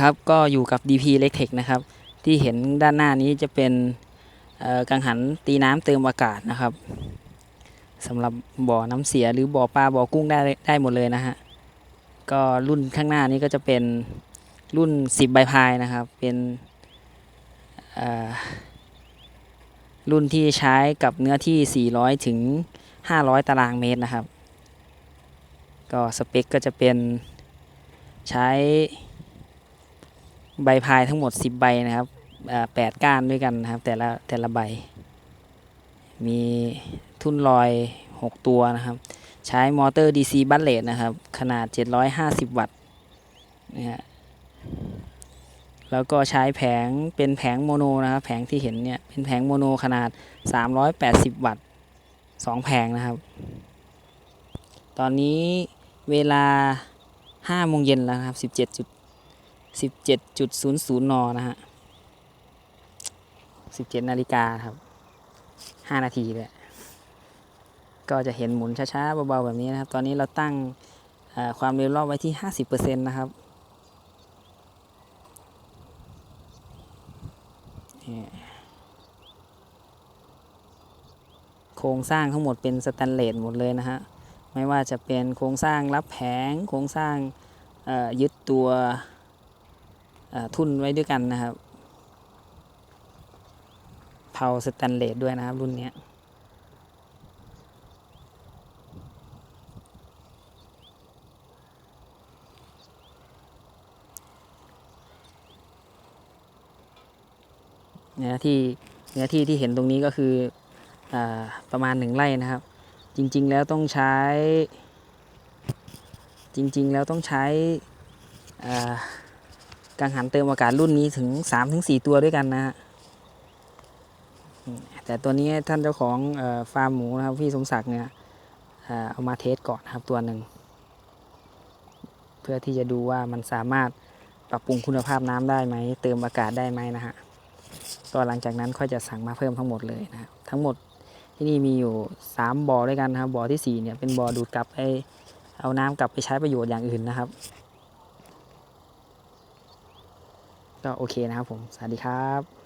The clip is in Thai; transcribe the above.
ครับก็อยู่กับ DP e l e c t e c h นะครับ ที่เห็นด้านหน้านี้จะเป็นกังหันตีน้ำเติมอากาศนะครับสำหรับบ่อน้ำเสียหรือบ่อปลาบ่อกุ้งได้ได้หมดเลยนะฮะก็รุ่นข้างหน้านี้ก็จะเป็นรุ่น 10 ใบพายนะครับ เป็นรุ่นที่ใช้กับเนื้อที่ 400 ถึง 500 ตารางเมตรนะครับ ก็สเปคก็จะเป็นใช้ ใบพายทั้งหมด 10 ใบนะครับแปดก้านด้วยกันนะครับ แต่ละแต่ละใบ มีทุ่นลอย 6 ตัวนะครับ ใช้มอเตอร์ DC บัตเลตนะครับ ขนาด 750 วัตต์นะฮะแล้วก็ใช้แผงเป็นแผงโมโนนะครับ แผงที่เห็นเนี่ยเป็นแผงโมโนขนาด 380 วัตต์2แผงนะครับ ตอนนี้เวลา5โมงเย็นแล้วครับ 17จุด17.00นนะฮะ17นาฬิกาครับ5นาทีเลยก็จะเห็นหมุนช้าๆเบาๆแบบนี้นะครับ ตอนนี้เราตั้งความเร็วรอบไว้ที่50%นะครับโครงสร้างทั้งหมดเป็นสแตนเลสหมดเลยนะฮะ ไม่ว่าจะเป็นโครงสร้างรับแผง โครงสร้างยึดตัว ทุ่นไว้ด้วยกันนะครับ เผาสแตนเลสด้วยนะครับ รุ่นนี้เนื้อที่เนื้อที่ที่เห็นตรงนี้ก็คืออประมาณหนึ่งไร่นะครับ จริง ๆ แล้วต้องใช้ จริง ๆ แล้วต้องใช้ กังหันเติมอากาศรุ่นนี้ถึง 3-4 ตัวด้วยกันนะฮะแต่ตัวนี้ท่านเจ้าของออฟาร์มหมูนะครับพี่สมศักดิ์เนี่ยเอามาเทสก่อนนะครับตัวหนึ่ง เพื่อที่จะดูว่ามันสามารถปรับปรุงคุณภาพน้ำได้ไหม เติมอากาศได้ไหมนะฮะก็หลังจากนั้นค่อยจะสั่งมาเพิ่มทั้งหมดเลยนะครับทั้งหมดที่นี่มีอยู่ 3บ่อด้วยกันนะครับบ่อทีสี่4เนี่ยเป็นบ่อดูดกลับไปเอาน้ำกลับไปใช้ประโยชน์อย่างอื่นนะครับ ก็โอเคนะครับผม สวัสดีครับ